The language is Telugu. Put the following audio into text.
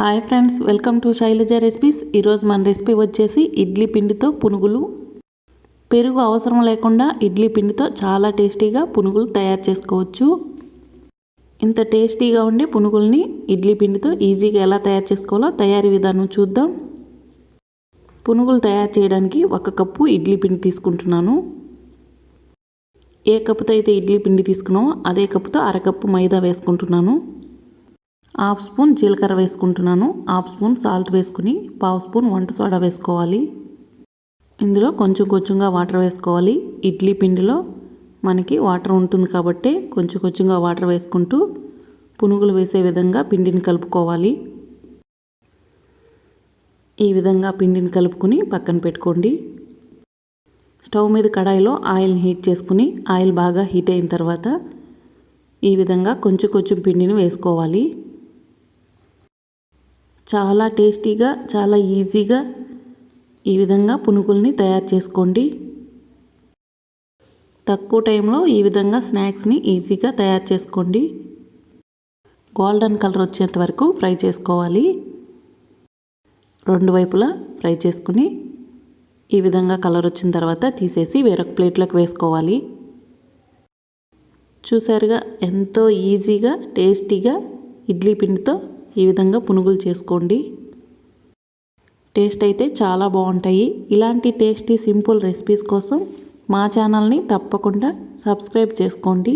Hi friends welcome to Shailaja recipes ఈరోజు మన రెసిపీ వచ్చేసి ఇడ్లీ పిండితో పునుగులు. పెరుగు అవసరం లేకుండా ఇడ్లీ పిండితో చాలా టేస్టీగా పునుగులు తయారు చేసుకోవచ్చు. ఇంత టేస్టీగా ఉండే పునుగుల్ని ఇడ్లీ పిండితో ఈజీగా ఎలా తయారు చేసుకోవాలో తయారీ విధానం చూద్దాం. పునుగులు తయారు చేయడానికి ఒక కప్పు ఇడ్లీ పిండి తీసుకుంటున్నాను. ఏ కప్పుతో అయితే ఇడ్లీ పిండి తీసుకున్నామో అదే కప్పుతో అరకప్పు మైదా వేసుకుంటున్నాను. హాఫ్ స్పూన్ జీలకర్ర వేసుకుంటున్నాను. హాఫ్ స్పూన్ సాల్ట్ వేసుకుని పావు స్పూన్ వంట సోడా వేసుకోవాలి. ఇందులో కొంచెం కొంచెంగా వాటర్ వేసుకోవాలి. ఇడ్లీ పిండిలో మనకి వాటర్ ఉంటుంది కాబట్టి కొంచెం కొంచెంగా వాటర్ వేసుకుంటూ పునుగులు వేసే విధంగా పిండిని కలుపుకోవాలి. ఈ విధంగా పిండిని కలుపుకుని పక్కన పెట్టుకోండి. స్టవ్ మీద కడాయిలో ఆయిల్ని హీట్ చేసుకుని ఆయిల్ బాగా హీట్ అయిన తర్వాత ఈ విధంగా కొంచెం కొంచెం పిండిని వేసుకోవాలి. చాలా టేస్టీగా చాలా ఈజీగా ఈ విధంగా పునుకుల్ని తయారు చేసుకోండి. తక్కువ టైంలో ఈ విధంగా స్నాక్స్ని ఈజీగా తయారు చేసుకోండి. గోల్డెన్ కలర్ వచ్చేంత వరకు ఫ్రై చేసుకోవాలి. రెండు వైపులా ఫ్రై చేసుకుని ఈ విధంగా కలర్ వచ్చిన తర్వాత తీసేసి వేరొక ప్లేట్లోకి వేసుకోవాలి. చూసారుగా ఎంతో ఈజీగా టేస్టీగా ఇడ్లీ పిండితో ఈ విధంగా పునుగులు చేసుకోండి. టేస్ట్ అయితే చాలా బాగుంటాయి. ఇలాంటి టేస్టీ సింపుల్ రెసిపీస్ కోసం మా ఛానల్ని తప్పకుండా సబ్స్క్రైబ్ చేసుకోండి.